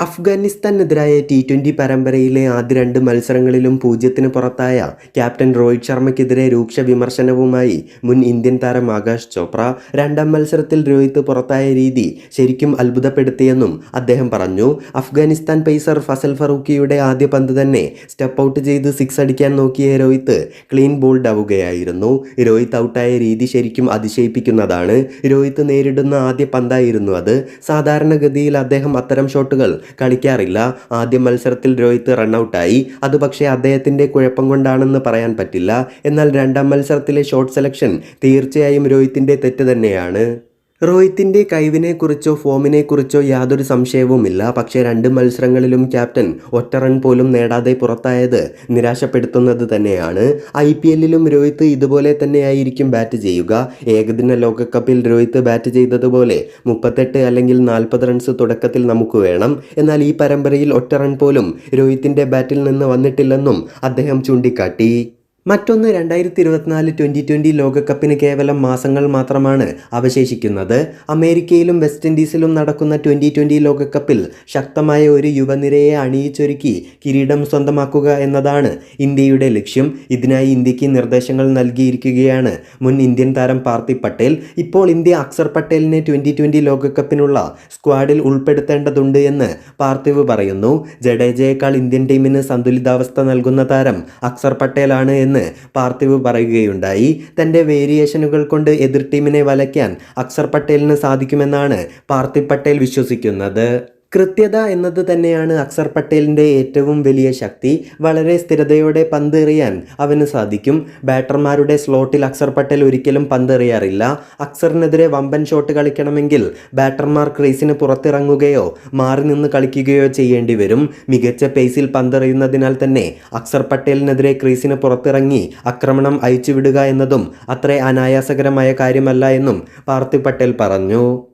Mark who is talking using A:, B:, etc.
A: അഫ്ഗാനിസ്ഥാനെതിരായ T twenty പരമ്പരയിലെ ആദ്യ രണ്ട് മത്സരങ്ങളിലും പൂജ്യത്തിന് പുറത്തായ ക്യാപ്റ്റൻ രോഹിത് ശർമ്മയ്ക്കെതിരെ രൂക്ഷ വിമർശനവുമായി മുൻ ഇന്ത്യൻ താരം ആകാശ് ചോപ്ര രണ്ടാം മത്സരത്തിൽ രോഹിത് പുറത്തായ രീതി ശരിക്കും അത്ഭുതപ്പെടുത്തിയെന്നും അദ്ദേഹം പറഞ്ഞു. അഫ്ഗാനിസ്ഥാൻ പേസർ ഫസൽ ഫറൂഖിയുടെ ആദ്യ പന്ത് തന്നെ സ്റ്റെപ്പ് ഔട്ട് ചെയ്ത് സിക്സ് അടിക്കാൻ നോക്കിയ രോഹിത് ക്ലീൻ ബോൾഡ് ആവുകയായിരുന്നു. രോഹിത് ഔട്ടായ രീതി ശരിക്കും അതിശയിപ്പിക്കുന്നതാണ്. രോഹിത് നേരിടുന്ന ആദ്യ പന്തായിരുന്നു അത്. സാധാരണഗതിയിൽ അദ്ദേഹം അത്തരം ഷോട്ടുകൾ കളിക്കാറില്ല. ആദ്യ മത്സരത്തിൽ രോഹിത് റണ്ണൌട്ടായി അത് പക്ഷേ അദ്ദേഹത്തിന്റെ കുഴപ്പം കൊണ്ടാണെന്ന് പറയാൻ പറ്റില്ല. എന്നാൽ രണ്ടാം മത്സരത്തിലെ ഷോട്ട് സെലക്ഷൻ തീർച്ചയായും രോഹിത്തിന്റെ തെറ്റ് തന്നെയാണ്. റോഹിത്തിന്റെ കഴിവിനെക്കുറിച്ചോ ഫോമിനെക്കുറിച്ചോ യാതൊരു സംശയവുമില്ല. പക്ഷേ രണ്ട് മത്സരങ്ങളിലും ക്യാപ്റ്റൻ ഒറ്റ റൺ പോലും നേടാതെ പുറത്തായത് നിരാശപ്പെടുത്തുന്നത് തന്നെയാണ്. ഐ പി എല്ലിലും രോഹിത്ത് ഇതുപോലെ തന്നെയായിരിക്കും ബാറ്റ് ചെയ്യുക. ഏകദിന ലോകകപ്പിൽ രോഹിത്ത് ബാറ്റ് ചെയ്തതുപോലെ മുപ്പത്തെട്ട് അല്ലെങ്കിൽ നാൽപ്പത് റൺസ് തുടക്കത്തിൽ നമുക്ക് വേണം. എന്നാൽ ഈ പരമ്പരയിൽ ഒറ്റ റൺ പോലും രോഹിത്തിന്റെ ബാറ്റിൽ നിന്ന് വന്നിട്ടില്ലെന്നും അദ്ദേഹം ചൂണ്ടിക്കാട്ടി. മറ്റൊന്ന് രണ്ടായിരത്തി ഇരുപത്തിനാല് ട്വന്റി ട്വന്റി ലോകകപ്പിന് കേവലം മാസങ്ങൾ മാത്രമാണ് അവശേഷിക്കുന്നത്. അമേരിക്കയിലും വെസ്റ്റ് ഇൻഡീസിലും നടക്കുന്ന ട്വന്റി ട്വന്റി ലോകകപ്പിൽ ശക്തമായ ഒരു യുവനിരയെ അണിയിച്ചൊരുക്കി കിരീടം സ്വന്തമാക്കുക എന്നതാണ് ഇന്ത്യയുടെ ലക്ഷ്യം. ഇതിനായി ഇന്ത്യയ്ക്ക് നിർദ്ദേശങ്ങൾ നൽകിയിരിക്കുകയാണ് മുൻ ഇന്ത്യൻ താരം പാർത്തി പട്ടേൽ. ഇപ്പോൾ ഇന്ത്യ അക്സർ പട്ടേലിനെ ട്വന്റി ട്വന്റി ലോകകപ്പിനുള്ള സ്ക്വാഡിൽ ഉൾപ്പെടുത്തേണ്ടതുണ്ട് എന്ന് പാർത്ഥിവ് പറയുന്നു. ജഡേജയേക്കാൾ ഇന്ത്യൻ ടീമിന് സന്തുലിതാവസ്ഥ നൽകുന്ന താരം അക്സർ പട്ടേലാണ് എന്ന് പാർത്ഥിവ് പറയുകയുണ്ടായി. തന്റെ വേരിയേഷനുകൾ കൊണ്ട് എതിർ ടീമിനെ വലയ്ക്കാൻ അക്സർ പട്ടേലിന് സാധിക്കുമെന്നാണ് പാർത്ഥിവ് പട്ടേൽ വിശ്വസിക്കുന്നത്. കൃത്യത എന്നത് തന്നെയാണ് അക്സർ പട്ടേലിന്റെ ഏറ്റവും വലിയ ശക്തി. വളരെ സ്ഥിരതയോടെ പന്തെറിയാൻ അവന് സാധിക്കും. ബാറ്റർമാരുടെ സ്ലോട്ടിൽ അക്സർ പട്ടേൽ ഒരിക്കലും പന്തെറിയാറില്ല. അക്സറിനെതിരെ വമ്പൻ ഷോട്ട് കളിക്കണമെങ്കിൽ ബാറ്റർമാർ ക്രീസിന് പുറത്തിറങ്ങുകയോ മാറി നിന്ന് കളിക്കുകയോ ചെയ്യേണ്ടി വരും. മികച്ച പേസിൽ പന്തെറിയുന്നതിനാൽ തന്നെ അക്സർ പട്ടേലിനെതിരെ ക്രീസിന് പുറത്തിറങ്ങി ആക്രമണം അയച്ചുവിടുക എന്നതും അത്ര അനായാസകരമായ കാര്യമല്ല എന്നും പാർത്ഥിവ് പട്ടേൽ പറഞ്ഞു.